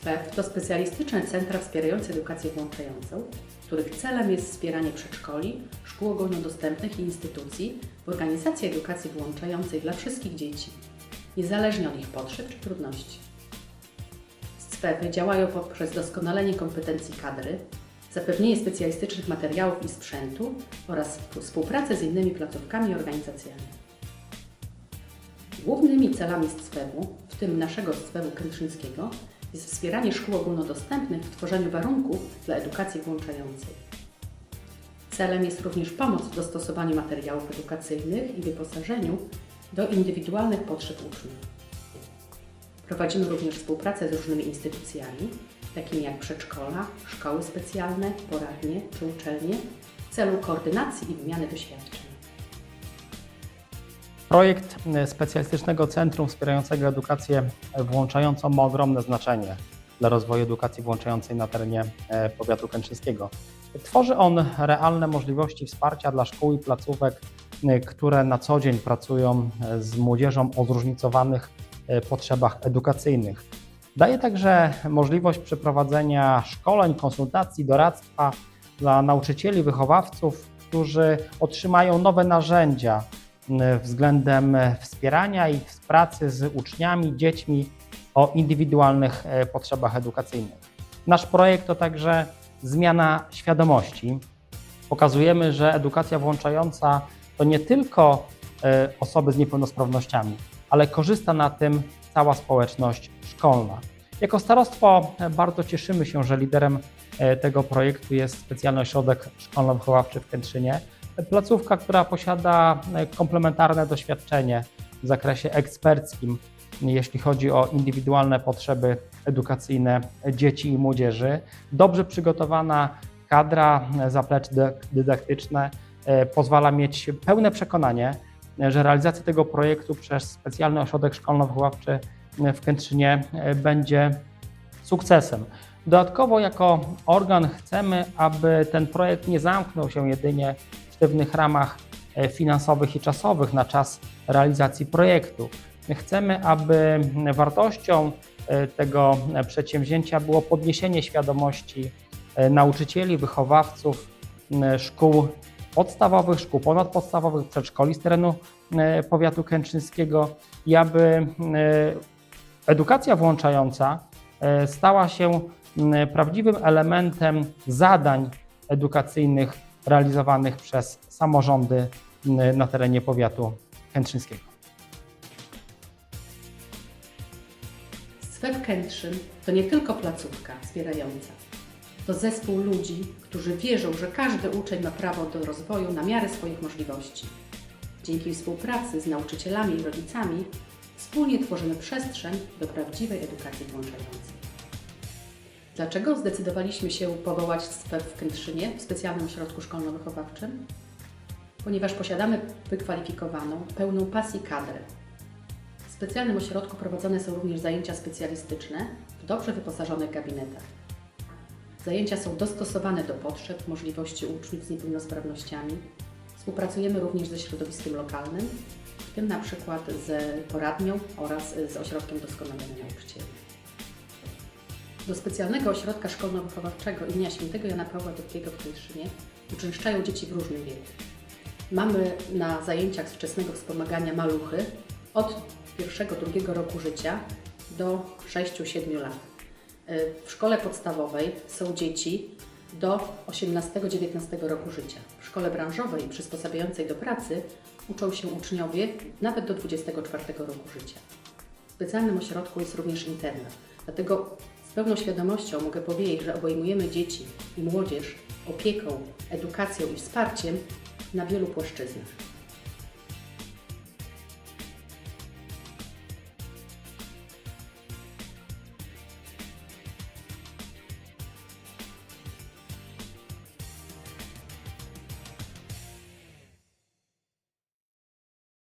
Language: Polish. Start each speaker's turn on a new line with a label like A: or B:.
A: SPEW to specjalistyczne centra wspierające edukację włączającą, których celem jest wspieranie przedszkoli, szkół ogólnodostępnych i instytucji w organizacji edukacji włączającej dla wszystkich dzieci, niezależnie od ich potrzeb czy trudności. SPEWy działają poprzez doskonalenie kompetencji kadry, zapewnienie specjalistycznych materiałów i sprzętu oraz współpracę z innymi placówkami i organizacjami. Głównymi celami SCWEW-u, w tym naszego SCWEW-u jest wspieranie szkół ogólnodostępnych w tworzeniu warunków dla edukacji włączającej. Celem jest również pomoc w dostosowaniu materiałów edukacyjnych i wyposażeniu do indywidualnych potrzeb uczniów. Prowadzimy również współpracę z różnymi instytucjami, takimi jak przedszkola, szkoły specjalne, poradnie czy uczelnie, w celu koordynacji i wymiany doświadczeń.
B: Projekt e, Specjalistycznego Centrum Wspierającego Edukację Włączającą ma ogromne znaczenie dla rozwoju edukacji włączającej na terenie e, powiatu kętrzyńskiego. Tworzy on realne możliwości wsparcia dla szkół i placówek, e, które na co dzień pracują e, z młodzieżą o zróżnicowanych e, potrzebach edukacyjnych. Daje także możliwość przeprowadzenia szkoleń, konsultacji, doradztwa dla nauczycieli, wychowawców, którzy otrzymają nowe narzędzia względem e, wspierania i pracy z uczniami, dziećmi o indywidualnych e, potrzebach edukacyjnych. Nasz projekt to także zmiana świadomości. Pokazujemy, że edukacja włączająca to nie tylko e, osoby z niepełnosprawnościami, ale korzysta na tym cała społeczność szkolna. Jako starostwo e, bardzo cieszymy się, że liderem e, tego projektu jest Specjalny Ośrodek Szkolno-Wychowawczy w Kętrzynie. Placówka, która posiada e, komplementarne doświadczenie w zakresie eksperckim, jeśli chodzi o indywidualne potrzeby edukacyjne dzieci i młodzieży. Dobrze przygotowana kadra, e, zaplecze dy- dydaktyczne e, pozwala mieć pełne przekonanie, że realizacja tego projektu przez Specjalny Ośrodek Szkolno-Wychowawczy w Kętrzynie będzie sukcesem. Dodatkowo jako organ chcemy, aby ten projekt nie zamknął się jedynie sztywnych ramach e, finansowych i czasowych na czas realizacji projektu. Chcemy, aby wartością e, tego e, przedsięwzięcia było podniesienie świadomości nauczycieli, wychowawców szkół podstawowych, szkół ponadpodstawowych, przedszkoli z terenu powiatu kętrzyńskiego i aby edukacja włączająca stała się prawdziwym elementem zadań edukacyjnych realizowanych przez samorządy na terenie powiatu kętrzyńskiego.
A: SWEW Kętrzyn to nie tylko placówka wspierająca. To zespół ludzi, którzy wierzą, że każdy uczeń ma prawo do rozwoju na miarę swoich możliwości. Dzięki współpracy z nauczycielami i rodzicami wspólnie tworzymy przestrzeń do prawdziwej edukacji włączającej. Dlaczego zdecydowaliśmy się powołać SPEW w Kętrzynie, w specjalnym ośrodku szkolno-wychowawczym? Ponieważ posiadamy wykwalifikowaną, pełną pasji kadrę, w specjalnym ośrodku prowadzone są również zajęcia specjalistyczne w dobrze wyposażonych gabinetach. Zajęcia są dostosowane do potrzeb, możliwości uczniów z niepełnosprawnościami. Współpracujemy również ze środowiskiem lokalnym, w tym na przykład z poradnią oraz z ośrodkiem doskonalenia nauczycieli. Do specjalnego ośrodka szkolno-wychowawczego imienia świętego Jana Pawła II w Kętrzynie uczęszczają dzieci w różnym wieku. Mamy na zajęciach z wczesnego wspomagania maluchy od pierwszego, drugiego roku życia do 6-7 lat. Y, W szkole podstawowej są dzieci do 18-19 roku życia. W szkole branżowej przysposabiającej do pracy uczą się uczniowie nawet do 24 roku życia. W specjalnym ośrodku jest również internat. Dlatego z pełną świadomością mogę powiedzieć, że obejmujemy dzieci i młodzież opieką, edukacją i wsparciem na wielu płaszczyznach.